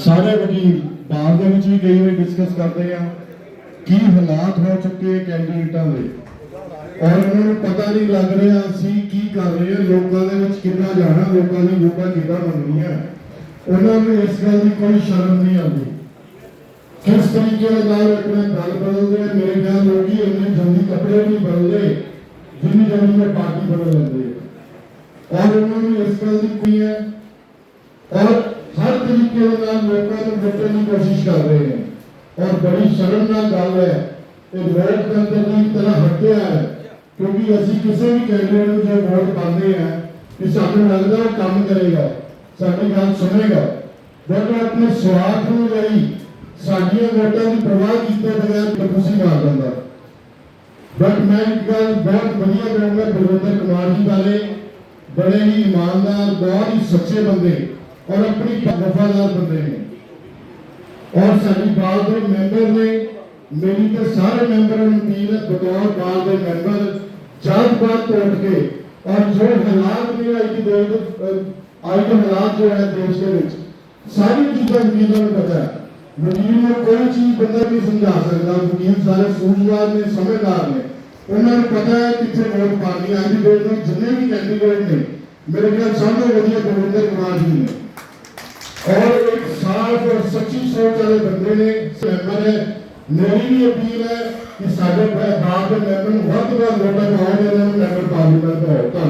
ਸਾਰੇ ਵਕੀਲ ਬਾਹਰ ਦੇ ਵਿੱਚ ਵੀ ਕਈ ਵਾਰੀ ਡਿਸਕਸ ਕਰਦੇ ਆ, ਕੀ ਹਾਲਾਤ ਹੋ ਚੁੱਕੇ ਕੈਂਡੀਡੇਟਾਂ ਦੇ? ਔਰ ਉਹਨਾਂ ਨੂੰ ਪਤਾ ਨਹੀਂ ਲੱਗ ਰਿਹਾ ਅਸੀਂ ਕੀ ਕਰ ਰਹੇ ਹਾਂ ਲੋਕਾਂ ਦੇ ਵਿੱਚ ਕਿੰਨਾ ਜਾਣਾ, ਲੋਕਾਂ ਦੀ ਵੋਟਾਂ ਕਿੱਦਾਂ ਮੰਗਣੀਆਂ ਉਹਨਾਂ ਨੂੰ ਇਸ ਗੱਲ ਦੀ ਕੋਈ ਸ਼ਰਮ ਨਹੀਂ ਆਉਂਦੀ। ਕਿਸ ਤਰੀਕੇ ਦੇ ਨਾਲ ਆਪਣੇ ਗੱਲ ਬਦਲਦੇ ਆ, ਮੇਰੇ ਖਿਆਲ ਲੋਕੀ ਇੰਨੇ ਜਲਦੀ ਕੱਪੜੇ ਨਹੀਂ ਬਦਲਦੇ ਜਿੰਨੀ ਜਲਦੀ ਮੈਂ ਪਾਰਟੀ ਬਦਲ ਲੈਂਦੇ ਔਰ ਉਹਨਾਂ ਨੂੰ ਇਸ ਗੱਲ ਦੀ ਕੋਈ ਹੈ। ਔਰ ਤਰੀਕੇ ਦੇ ਨਾਲ ਲੋਕਾਂ ਨੂੰ ਜਿੱਤਣ ਦੀ ਕੋਸ਼ਿਸ਼ ਕਰ ਰਹੇ ਨੇ। ਔਰ ਬੜੀ ਸ਼ਰਮਨਾਕ ਗੱਲ ਹੈ, ਇਹ ਲੋਕਤੰਤਰ ਦੀ ਤਰ੍ਹਾਂ ਹੱਤਿਆ ਹੈ, ਕਿਉਂਕਿ ਅਸੀਂ ਕਿਸੇ ਵੀ ਕੈਂਡੀਡੇਟ ਨੂੰ ਜੇ ਵੋਟ ਪਾਉਂਦੇ ਆ ਕਿ ਸਾਨੂੰ ਲੱਗਦਾ ਉਹ ਕੰਮ ਕਰੇਗਾ, ਸਾਡੀ ਗੱਲ ਸੁਣੇਗਾ। ਜਦ ਆਪਣੇ ਸਵਾਰਥ ਨੂੰ ਲਈ ਸਾਡੀਆਂ ਵੋਟਾਂ ਦੀ ਪਰਵਾਹ ਕੀਤੇ ਬਗੈਰ ਟਪੂਸੀ ਮਾਰ ਦਿੰਦਾ ਬਟ ਮੈਂ ਇੱਕ ਗੱਲ ਬਹੁਤ ਵਧੀਆ ਕਹੂੰਗਾ, ਬਲਵਿੰਦਰ ਕੁਮਾਰ ਜੀ ਬਾਰੇ। ਬੜੇ ਹੀ ਇਮਾਨਦਾਰ, ਬਹੁਤ ਹੀ ਸੱਚੇ ਬੰਦੇ। ਔਰ ਆਪਣੀ ਵਫਾਦਾਰ ਬੰਦੇ ਨੇ ਔਰ ਸਾਡੀ ਬਾਲ ਦੇ ਮੈਂਬਰ ਨੇ ਮੇਰੀ ਤੇ ਸਾਰੇ ਮੈਂਬਰਾਂ ਨੂੰ ਅਪੀਲ ਹੈ ਬਤੌਰ ਬਾਲ ਦੇ ਮੈਂਬਰ ਜਲਦ ਬਾਤ ਤੋੜ ਕੇ ਔਰ ਜੋ ਹਾਲਾਤ ਨੇ ਅੱਜ ਦੀ ਦੇਸ਼ ਦੇ ਅਹ ਅੱਜ ਦੇ ਹਾਲਾਤ ਜੋ ਹੈ ਦੇਸ਼ ਦੇ ਵਿੱਚ ਸਾਰੀ ਚੀਜ਼ਾਂ ਵਕੀਲਾਂ ਨੂੰ ਪਤਾ ਹੈ ਵਕੀਲ ਨੂੰ ਕੋਈ ਚੀਜ਼ ਬੰਦਾ ਨਹੀਂ ਸਮਝਾ ਸਕਦਾ ਵਕੀਲ ਸਾਰੇ ਸੂਝਵਾਨ ਨੇ ਸਮਝਦਾਰ ਨੇ ਉਹਨਾਂ ਨੂੰ ਪਤਾ ਹੈ ਕਿੱਥੇ ਵੋਟ ਪਾਣੀ ਅੱਜ ਦੀ ਡੇਟ ਵਿੱਚ ਜਿੰਨੇ ਵੀ ਕੈਂਡੀਡੇਟ ਨੇ ਮੇਰੇ ਖਿਆਲ ਸਭ ਤੋਂ ਵਧੀਆ ਬਲਵਿੰਦਰ ਕੁਮਾਰ ਜੀ ਨੇ ਔਰ ਇੱਕ ਸਾਫ਼ ਔਰ ਸੱਚੀ ਸੋਚ ਵਾਲੇ ਬੰਦੇ ਨੇ ਮੈਂਬਰ ਹੈ, ਮੇਰੀ ਵੀ ਅਪੀਲ ਹੈ ਕਿ ਸਾਡੇ ਬਾਪ ਦੇ ਮੈਂਬਰ ਨੂੰ ਵੱਧ ਤੋਂ ਵੱਧ ਵੋਟਾਂ ਪਾਉਣ ਦੇ ਨੂੰ ਮੈਂਬਰ ਪਾਰਲੀਮੈਂਟ ਪਾਓ